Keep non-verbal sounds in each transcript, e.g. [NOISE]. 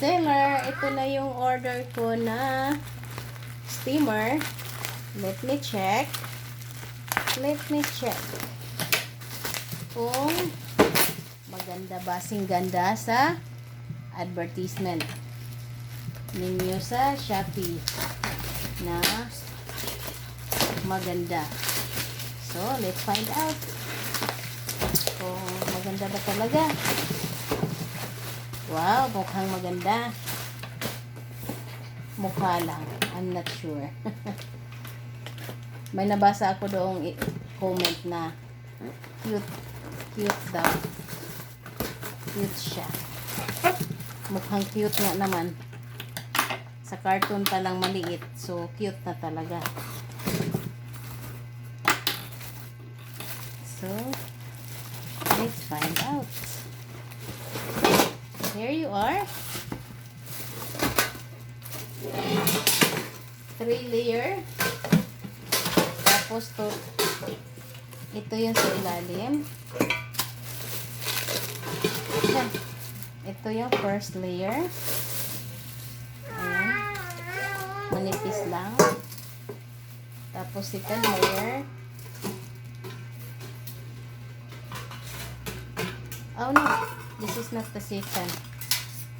seller, ito na yung order ko na steamer. Let me check. Let me check. Kung maganda ba, sing ganda sa advertisement ninyo sa Shopee na maganda. So, let's find out kung maganda ba talaga. Wow, mukhang maganda. Mukha lang. I'm not sure. [LAUGHS] May nabasa ako doong comment na cute. Cute daw. Cute siya. Mukhang cute nga naman. Sa cartoon pa lang maliit. So, cute na talaga. So, let's find out. Here you are. Three layer. Tapos to, ito yung sa ilalim. Ito yung first layer. Ayan. Manipis lang. Tapos second layer. Oh no, this is not the second.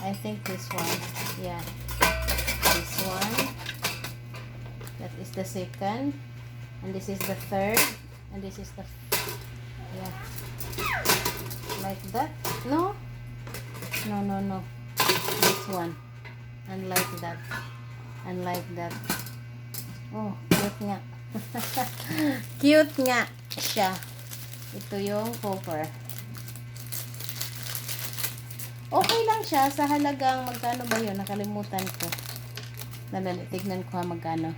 I think this one. Yeah. This one. That is the second. And this is the third. And this is the... Yeah. Like that. No? No, no, no. This one. And like that. And like that. Oh, cute nga. [LAUGHS] cute nga siya. Ito yung cover. Okay lang siya sa halagang magkano ba yun? Nakalimutan ko. Nalala, ko ha magkano.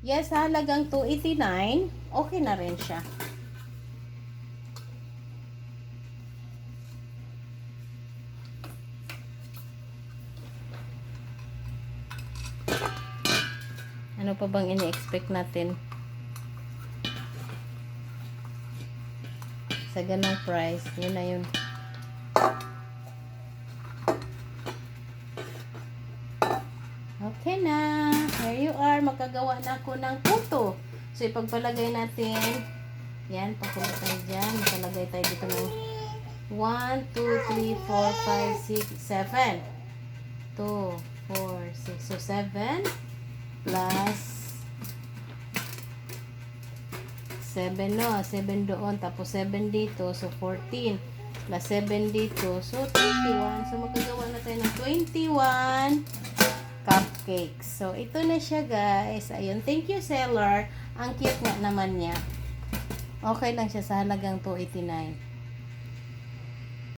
Yes, sa halagang 289, okay na rin siya. Ano pa bang ini-expect natin? Sa ganong price, yun na yun. Okay na. Here you are. Magkagawa na ako ng puto. So, ipagpalagay natin. Yan, pakulot tayo dyan. Magpalagay tayo dito ng 1, 2, 3, 4, 5, 6, 7. 2, 4, 6. So, 7 plus 7 no, 7 doon, tapos 7 dito, so 14 plus 7 dito, so 21. So magagawa na tayo ng 21 cupcakes. So ito na siya guys. Ayun, thank you seller. Ang cute nga naman niya. Okay lang siya sa halagang 289.